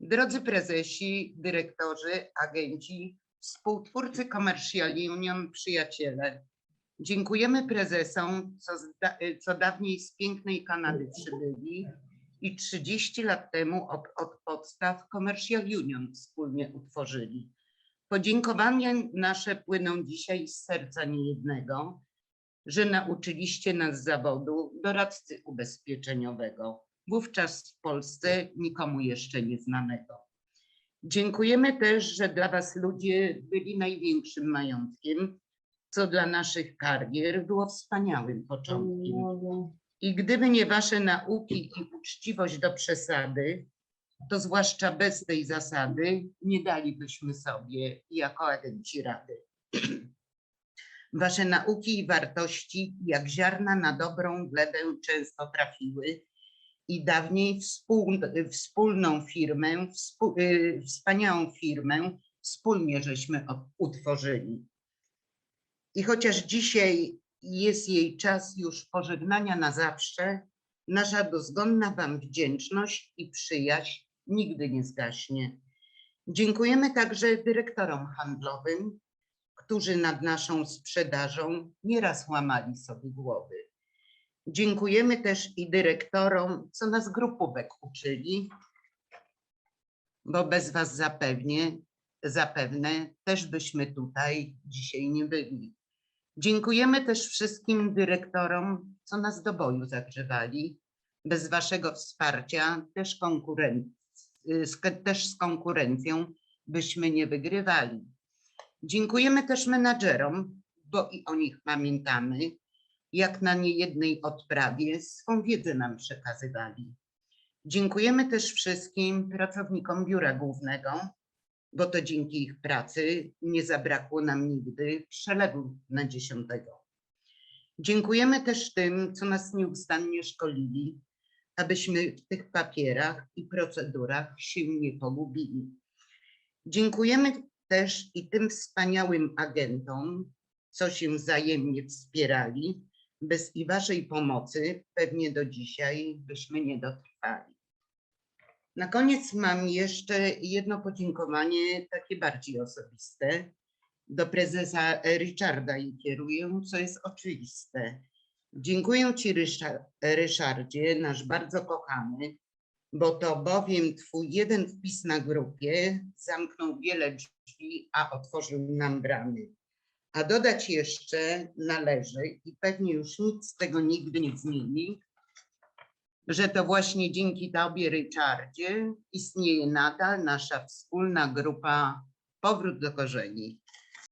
Drodzy prezesi, dyrektorzy, agenci, współtwórcy Commercial Union, przyjaciele. Dziękujemy prezesom, co, co dawniej z pięknej Kanady przybyli i 30 lat temu od, od podstaw Commercial Union wspólnie utworzyli. Podziękowania nasze płyną dzisiaj z serca niejednego, że nauczyliście nas zawodu doradcy ubezpieczeniowego, wówczas w Polsce nikomu jeszcze nieznanego. Dziękujemy też, że dla Was ludzie byli największym majątkiem, co dla naszych karier było wspaniałym początkiem. I gdyby nie Wasze nauki i uczciwość do przesady, to zwłaszcza bez tej zasady nie dalibyśmy sobie jako agenci rady. Wasze nauki i wartości, jak ziarna na dobrą glebę, często trafiły i dawniej współ, wspólną firmę, współ, y, wspaniałą firmę wspólnie żeśmy utworzyli. I chociaż dzisiaj jest jej czas już pożegnania na zawsze, nasza dozgonna Wam wdzięczność i przyjaźń nigdy nie zgaśnie. Dziękujemy także dyrektorom handlowym, którzy nad naszą sprzedażą nieraz łamali sobie głowy. Dziękujemy też i dyrektorom, co nas grupówek uczyli, bo bez Was zapewnie, zapewne też byśmy tutaj dzisiaj nie byli. Dziękujemy też wszystkim dyrektorom, co nas do boju zagrzewali. Bez Waszego wsparcia też, też z konkurencją byśmy nie wygrywali. Dziękujemy też menadżerom, bo i o nich pamiętamy, jak na niejednej odprawie swą wiedzę nam przekazywali. Dziękujemy też wszystkim pracownikom biura głównego, bo to dzięki ich pracy nie zabrakło nam nigdy przelewu na dziesiątego. Dziękujemy też tym, co nas nieustannie szkolili, abyśmy w tych papierach i procedurach się nie pogubili. Dziękujemy też i tym wspaniałym agentom, co się wzajemnie wspierali. Bez i waszej pomocy pewnie do dzisiaj byśmy nie dotrwali. Na koniec mam jeszcze jedno podziękowanie, takie bardziej osobiste. Do prezesa Richarda i kieruję, co jest oczywiste. Dziękuję Ci, Rysza- Ryszardzie, nasz bardzo kochany, bo to bowiem Twój jeden wpis na grupie zamknął wiele drzwi, a otworzył nam bramy. A dodać jeszcze należy, i pewnie już nic z tego nigdy nie zmieni, że to właśnie dzięki Tobie, Richardzie, istnieje nadal nasza wspólna grupa Powrót do korzeni.